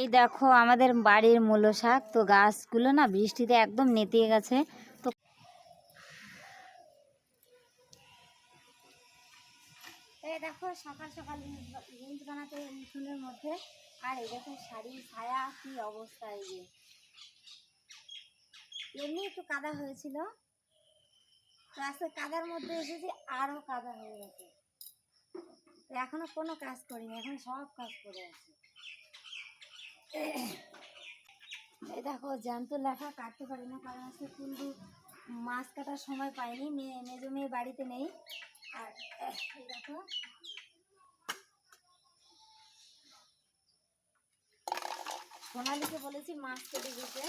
এই দেখো আমাদের বাড়ির মূলো শাক। তো গাছগুলো না বৃষ্টিতে একদম নেতিয়ে গেছে। তো দেখো সকাল সকাল রিলস বানাতে উঠোনের মধ্যে। আর এই দেখো শাড়ি, ছায়া, কি অবস্থা এই যে। এমনি একটু কাদা হয়েছিল। তো আজকে কাদার মধ্যে এসেছি, আরও কাদা হয়ে গেছে। এখনও কোনো কাজ করিনি, এখন সব কাজ করে আছি। এই দেখো, জ্যান্ত লেখা, কাটতে পারি না, কারণ আজকে কিন্তু মাছ কাটার সময় পাইনি, মেয়ে, মেজো মেয়ে বাড়িতে নেই। আর এই দেখো। সোনালিকে বলেছি মাছ কেটে দিতে।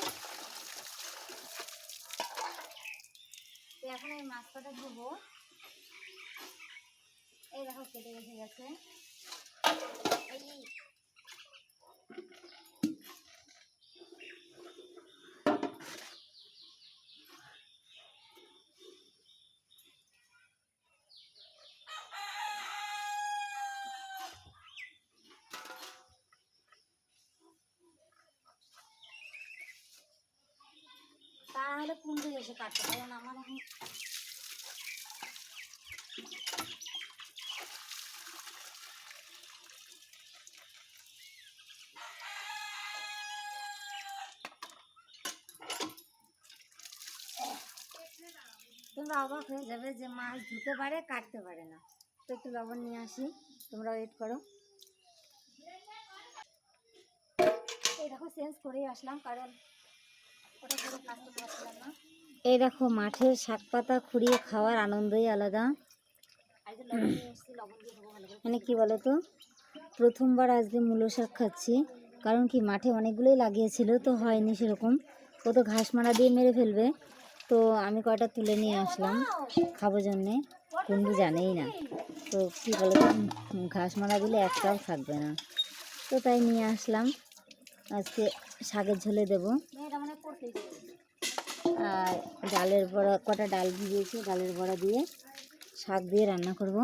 এখন এই মাছ কাটা ধোবো। এই দেখো, কেটে গেছে গেছে। এই তা নাহলে কুমড়ো এসে কাটতে কারণ আমার এখন তোমরা অবাক হয়ে যাবে যে মাছ ধুতে পারে, কাটতে পারে না। তো একটু লবণ নিয়ে আসি তোমরা ওয়েট করো। এই দেখো চেঞ্জ করেই আসলাম, কারণ ওটা করে কাজ করতে পারছিলাম না এই দেখো, মাঠের শাক পাতা খুঁড়িয়ে খাওয়ার আনন্দই আলাদা। মানে কি বলো তো প্রথমবার আজকে মূলো শাক খাচ্ছি, কারণ কি মাঠে অনেকগুলোই লাগিয়েছিল, তো হয়নি সেরকম। ও তো ঘাস মারা দিয়ে মেরে ফেলবে। তো আমি কয়টা তুলে নিয়ে আসলাম, খাব জন্যে। কুন্ডু জানেই না। তো কী বলো ঘাস মারা দিলে একটাও থাকবে না। তো তাই নিয়ে আসলাম। আজকে শাকের ঝোলে দেবো। আর ডালের বড়া কটা ডাল ভিজিয়েছি ডালের বড়া দিয়ে শাক দিয়ে রান্না করব।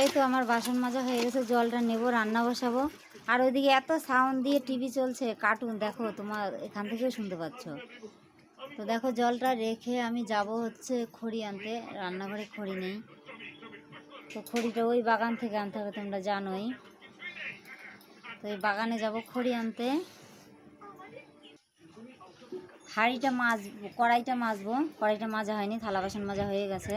এই তো আমার বাসন মাজা হয়ে গেছে, জলটা নেব, রান্না বসাবো। আর ওইদিকে এত সাউন্ড দিয়ে টিভি চলছে কার্টুন দেখো তোমার এখান থেকেও শুনতে পাচ্ছ। তো দেখো জলটা রেখে আমি যাব হচ্ছে খড়ি আনতে, রান্নাঘরে খড়ি নেই। তো খড়িটা ওই বাগান থেকে আনতে হবে, তোমরা জানোই। তো এই বাগানে যাব খড়ি আনতে। হাঁড়িটা মাছ কড়াইটা মাজবো, কড়াইটা মাজা হয়নি, থালা বাসন মাজা হয়ে গেছে।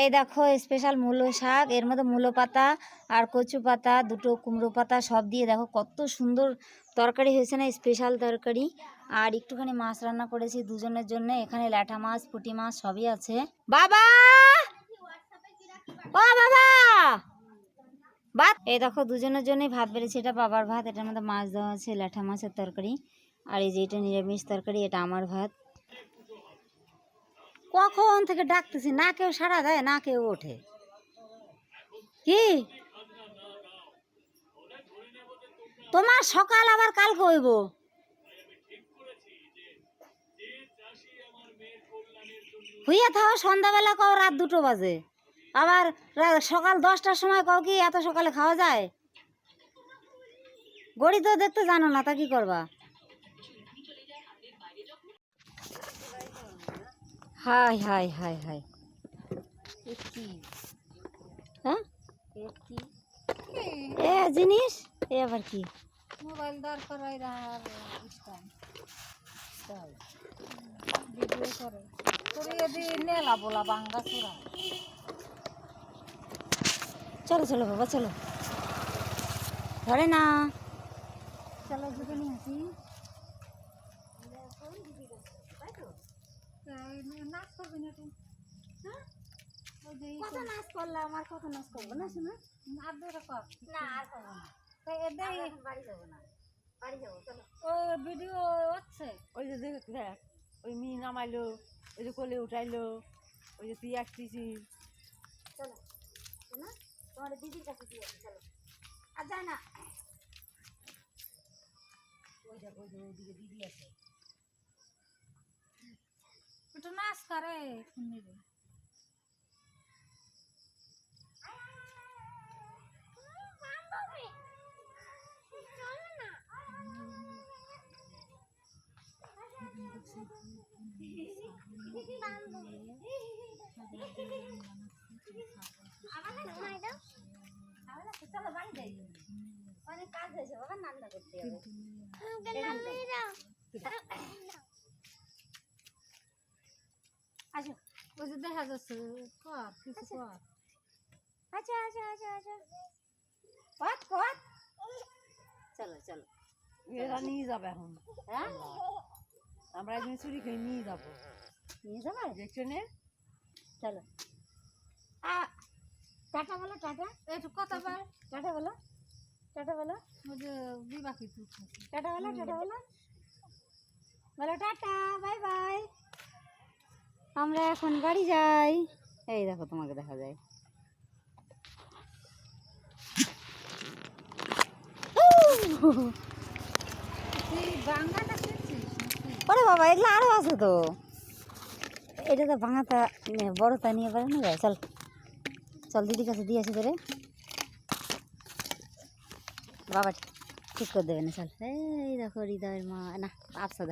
এই দেখো স্পেশাল মূলো শাক, এর মধ্যে মূলো পাতা আর কচু পাতা, দুটো কুমড়ো পাতা, সব দিয়ে দেখো কত সুন্দর তরকারি হয়েছে না স্পেশাল তরকারি। আর একটুখানি মাছ রান্না করেছি দুজনের জন্য, এখানে ল্যাঠা মাছ, পুঁটি মাছ সবই আছে। বাবা! ও বাবা! ভাত এই দেখো, দুজনের জন্যই ভাত বেড়েছি, এটা বাবার ভাত, এটার মধ্যে মাছ দেওয়া আছে ল্যাঠা মাছের তরকারি। আর এই যে এটা নিরামিষ তরকারি, এটা আমার ভাত। কখন থেকে ডাকতেছি, না কেউ সাড়া দেয়, না কেউ ওঠে। কি? তোমার সকাল আবার কালকে হইব? হইয়া থাও, সন্ধ্যাবেলা কও, রাত দুটো বাজে। আবার সকাল দশটার সময় কও কি, এত সকালে খাওয়া যায়? গড়ি তো দেখতে জানো না, তা কি করবা? Hi hi hi hi. হ্যাঁ? এ জিনিস? এ আবার কি? মোবাইল দরকার হয় আর ভিডিও করে। তোর যদি নেলা বলা বাঙ্গা চূড়া চলো চলো বাবা চলো। ধরে না। চলো দুটো নিয়ে নাচ করবি না তুই। হ্যাঁ? ওই কত নাচ করলাম আর কত নাচ করব না শোনা? আর দুটো কর। না আর করব না। তাই এটাই বাড়ি যাব না। বাড়ি যাব চলো। ও ভিডিও হচ্ছে। ওই যে দেখ দেখ ওই মি নামাইলো ওই যে কোলে উঠাইলো ওই যে তুই আসতেছিস চলো শোনা তোমার দিদির কাছে দিয়ে চলো। আর যায় না। ওই দেখো ওই যে ওইদিকে দিদি আছে। একটু করে শুনি চলো বাড়ি যাই অনেক কাজ হয়েছে বাবা নান্না করতে হবে আসো ওই যে দেখা যাচ্ছে কর কিছু কর। আচ্ছা আচ্ছা আচ্ছা আচ্ছা। পথ পথ। চলো চলো। এরা নিয়ে যাবে এখন। হ্যাঁ? আমরা একদিন চুরি করে নিয়ে যাব। নিয়ে যাবে? দেখছ নে? চলো। আ টাটা বলো টাটা। একটু কথা বল। টাটা বলো। টাটা বলো। ওই যে বিবাহিত। টাটা বলো টাটা বলো। বলো টাটা। Bye bye. আমরা এখন বাড়ি যাই। এই দেখো, তোমাকে দেখা যায়? ওরে বাবা, এগুলো আরও আছে তো। এটা তো ভাঙাতা বড়টা নিয়ে বেড়ানো যায়। চল চল দিদির কাছে দিয়ে আসি তোরে। বাবা, ঠিক করে দেবে না, চল। এই দেখো, হৃদয়ের মা। না আফসা